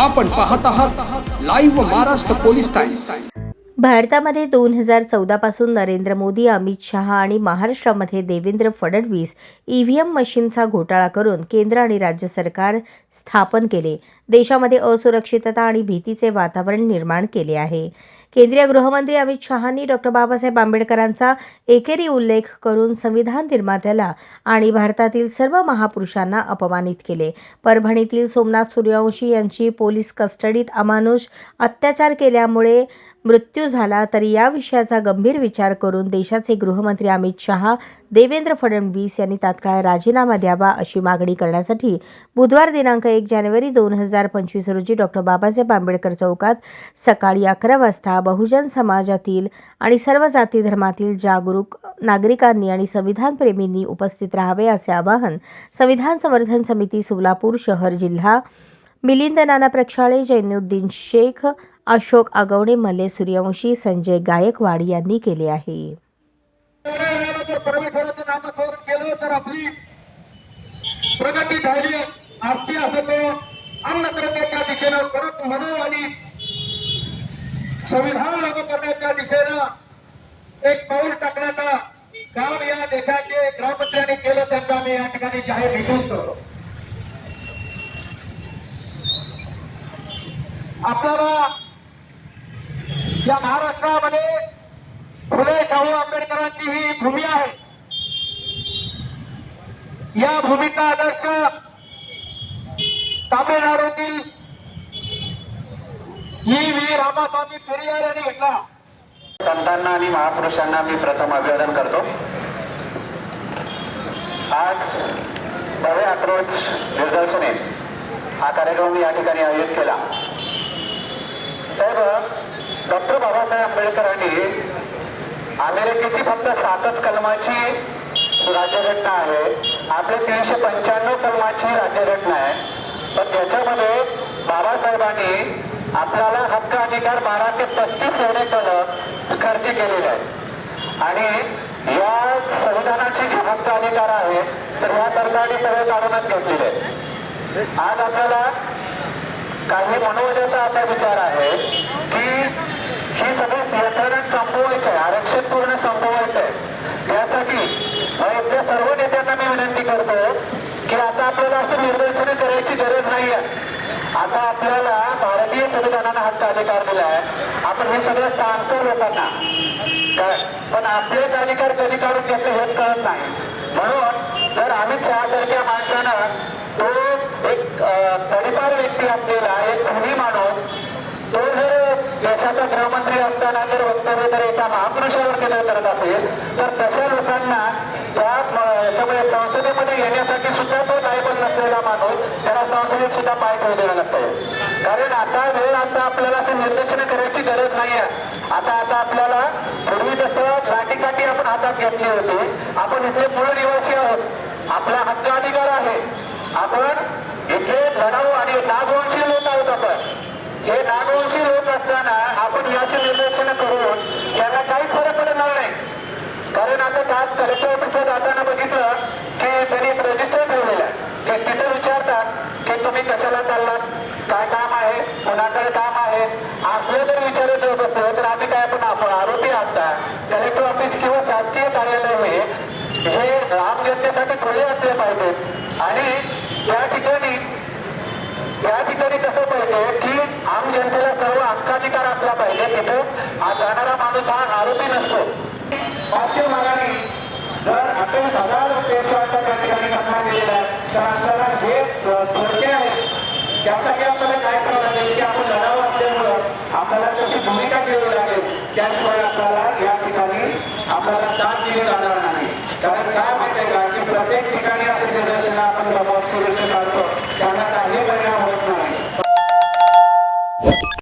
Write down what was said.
आपण पाहत आहात लाईव्ह महाराष्ट्र पोलीस टाइम्स भारतामध्ये दोन हजार चौदापासून नरेंद्र मोदी अमित शहा आणि महाराष्ट्रामध्ये देवेंद्र फडणवीस ईव्हीएम मशीनचा घोटाळा करून केंद्र आणि राज्य सरकार स्थापन केले. देशामध्ये असुरक्षितता आणि भीतीचे वातावरण निर्माण केले आहे. केंद्रीय गृहमंत्री अमित शहानी डॉक्टर बाबासाहेब आंबेडकरांचा एकेरी उल्लेख करून संविधान निर्मात्याला आणि भारतातील सर्व महापुरुषांना अपमानित केले. परभणीतील सोमनाथ सूर्यवंशी यांची पोलीस कस्टडीत अमानुष अत्याचार केल्यामुळे मृत्यू झाला तरी या विषयाचा गंभीर विचार करून देशाचे गृहमंत्री अमित शहा देवेंद्र फडणवीस यांनी तात्काळ राजीनामा द्यावा अशी मागणी करण्यासाठी बुधवार दिनांक एक जानेवारी दोन हजार पंचवीस रोजी डॉक्टर बाबासाहेब आंबेडकर चौकात सकाळी अकरा वाजता बहुजन समाजातील आणि सर्व जाती धर्मातील जागरूक नागरिकांनी आणि संविधानप्रेमींनी उपस्थित राहावे असे आवाहन संविधान समर्थन समिती सोलापूर शहर जिल्हा मिलिंद नाना प्रक्षाळे जैनुद्दीन शेख अशोक आगवणे मल्ले सूर्यवंशी संजय गायकवाड यांनी केले आहे. प्रगती झाली आरती असं तो अन्नत्रतेच्या दिशेनं परत म्हणू आणि संविधान लागू करण्याच्या दिशेनं एक पाऊल टाकण्याचा काम या देशाचे गृहमंत्र्यांनी केलं त्यांचा आम्ही या ठिकाणी जाहीर निषेध करतो. आपल्याला या महाराष्ट्रामध्ये फुले शाहू आंबेडकरांची ही भूमी आहे. या भूमीचा आदर्श तामिळनाडूतील ई व्ही रामास्वामी पेरियार यांनी घेतला. संतांना आणि महापुरुषांना मी प्रथम अभिवादन करतो. आज भव्य अक्रोश निदर्शने हा कार्यक्रम या ठिकाणी आयोजित केला. साहेब डॉक्टर बाबासाहेब आंबेडकरांनी अमेरिकेची फक्त सातच कलमाची राज्यघटना आहे. आपले तीनशे पंच्याण्णव कलमाची राज्यघटना आहे. पण त्याच्यामध्ये बाबासाहेबांनी आपल्याला हक्क अधिकार बारा ते पस्तीस एवढे कलम खर्ची केलेले आहेत. आणि या संविधानाचे जे हक्क अधिकार आहेत तर ह्या सरकारने सगळे काढूनच घेतलेले आहेत. आज आपल्याला काही मनोवजाचा असा विचार आहे की ही सगळी यंत्रणा संपवायचं आहे आरक्षण पूर्ण संपवायचं आहे. यासाठी इथल्या सर्व नेत्यांना मी विनंती करतो की आता आपल्याला असं निर्देशने करायची गरज नाही आहे आता आपल्याला भारतीय संविधानानं हक्क अधिकार दिला आहे आपण हे सगळं सांगतो लोकांना. काय? पण आपलेच अधिकार कधी काढून घेतले हेच कळत नाही. म्हणून जर अमित शहा सारख्या माणसानं तो एक अ, तडीपार व्यक्ती असलेला एक धनी माणूस तो जर देशाचा गृहमंत्री असताना जर वक्तव्य जर एका महापुरुषावर केलं करत असेल तर तशा लोकांना त्याच्यामुळे संसदेमध्ये येण्यासाठी सुद्धा तो लायबल नसलेला माणूस त्याला संसदेत सुद्धा पाय ठेवलेला नसते. कारण आता वेळ आता आपल्याला असं निर्देशन करायची गरज नाही आहे आता आता आपल्याला पूर्वी जसं लाठीकाठी आपण हातात घेतली होती. आपण इथले मूळ निवासी आहोत. आपला हक्क अधिकार आहे. आपण इथे लढाऊ आणि नागवंशी लोक आहोत आपण. हे नागवंशी लोक असताना आपण याचे निर्देशन करून त्यांना काही फरक पडणार नाही. कारण आज कलेक्टर जाताना बघितलं की त्यांनी रजिस्टर ठेवलेलं आहे. ते तिथं विचारतात की तुम्ही कशाला चाललात? काय काम आहे? कोणाकडे काम आहे? असलं जर विचारायचं होत तर आम्ही काय पण आपण आरोपी असता कलेक्टर ऑफिस किंवा शासकीय कार्यालय हे हे आम जनतेसाठी खुले असले पाहिजेत आणि त्या ठिकाणी त्या ठिकाणी कसं पाहिजे की आम जनतेला सर्व हक्काधिकार असला पाहिजे. तिथं हा जाणारा माणूस हा आरोपी नसतो. अठ्ठावीस हजार पेशवाचा त्या ठिकाणी सन्मान दिलेला आहे. तर आपल्याला जे अ, धोके आहेत. त्यासाठी आपल्याला काय करावं लागेल की आपण लढावं असल्यामुळं आपल्याला तशी भूमिका घ्यावी लागेल. त्याशिवाय आपल्याला या ठिकाणी आपल्याला दाद दिली जाणार नाही. कारण काय माहिती आहे का? की प्रत्येक ठिकाणी असं निर्देशन आपण बाबा काढतो. त्यांना काही त्या